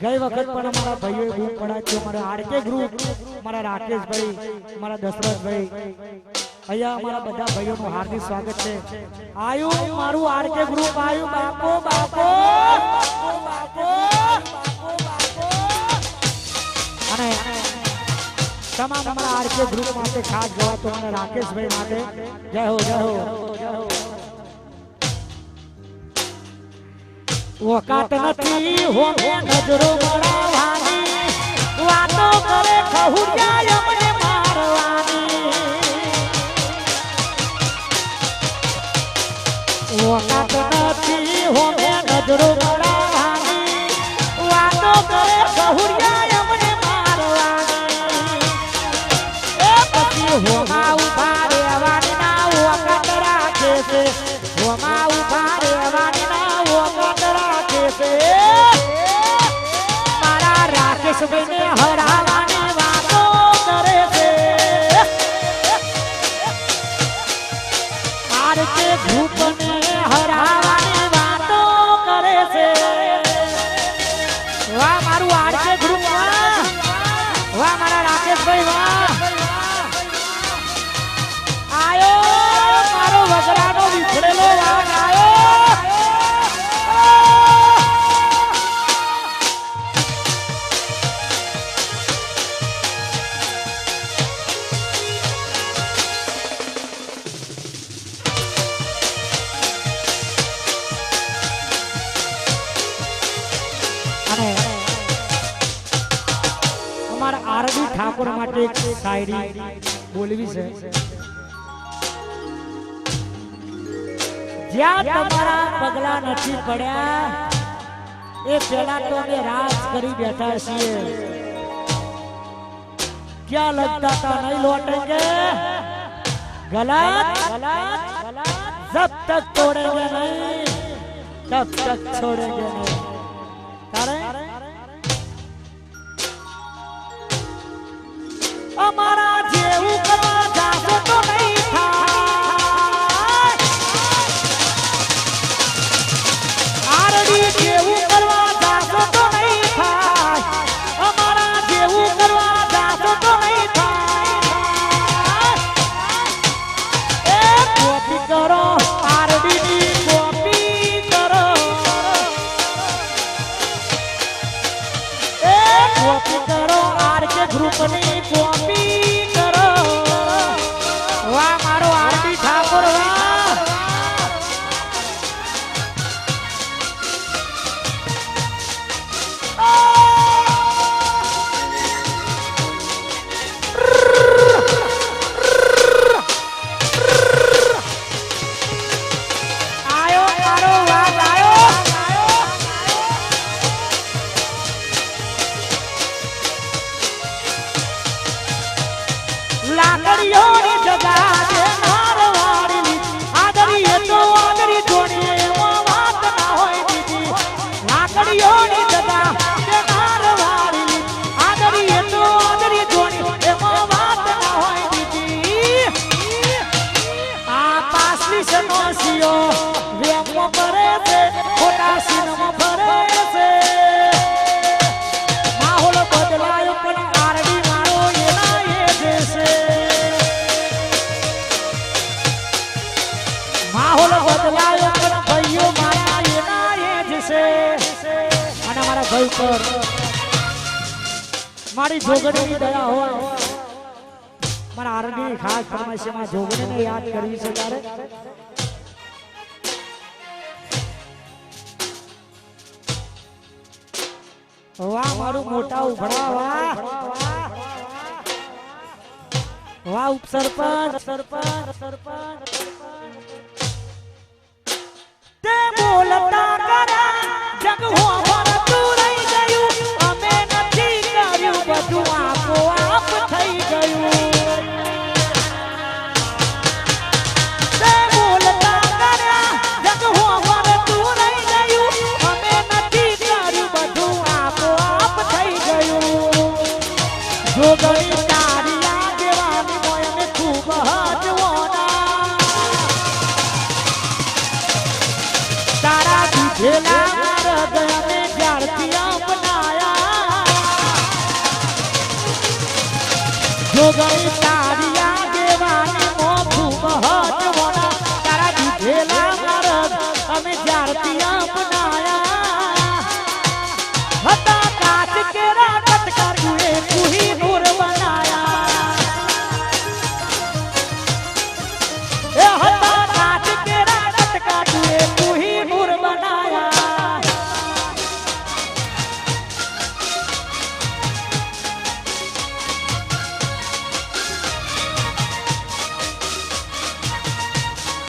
ગઈ વખત પણ અમારા ભાઈઓએ બૂમ પડાવ્યો મારા આરકે ગ્રુપ મારા રાકેશભાઈ મારા દશરથભાઈ અહીંયા અમારા બધા ભાઈઓનું હાર્દિક સ્વાગત છે. આયુ મારું આરકે ગ્રુપ આયુ બાપો બાપો! બાપો અને તમામ અમારા આરકે ગ્રુપ માટે ખાસ ગવાતો અને રાકેશભાઈ માટે. જય હો જય હો જય હો. વકાત નથી હોમે નજરો મળવાની વાતો કરે ખહુડિયા અમને મારવાની. ઓકાત નથી હોમે નજરો ભારતી ઠાકોર માટે એક શાયરી બોલવી છે. જ્યાં તમારા પગલા નથી પડ્યા, એ પેલા તો અમે રાજ કરી બેઠા છીએ. ક્યાં લગતા તા નહીં લોટેંગે ગલત ગલત, જબ તક તોડેંગે નહીં, તબ તક છોડેંગે નહીં. કોપી કરો માહોલ બદલાયો, પણ ભાઈઓ મારા એના એ જ છે. અને મારા ભાઈ પર મારી જોગણીની દયા હોય. મારા આરડી ખાસ ફરમાઈશમાં જોગણીને યાદ કરવી છે તારે. વાહ, મારું મોટા ઉભરા, વાહ. વાહ, ઉપસરપંચ. સરપંચ સરપંચ જોગણી તારિયા દેવાની મોયને ખૂબ હજવોના તારા દીધેલા હૃદયને જ્યારથી અપનાયા. જોગણી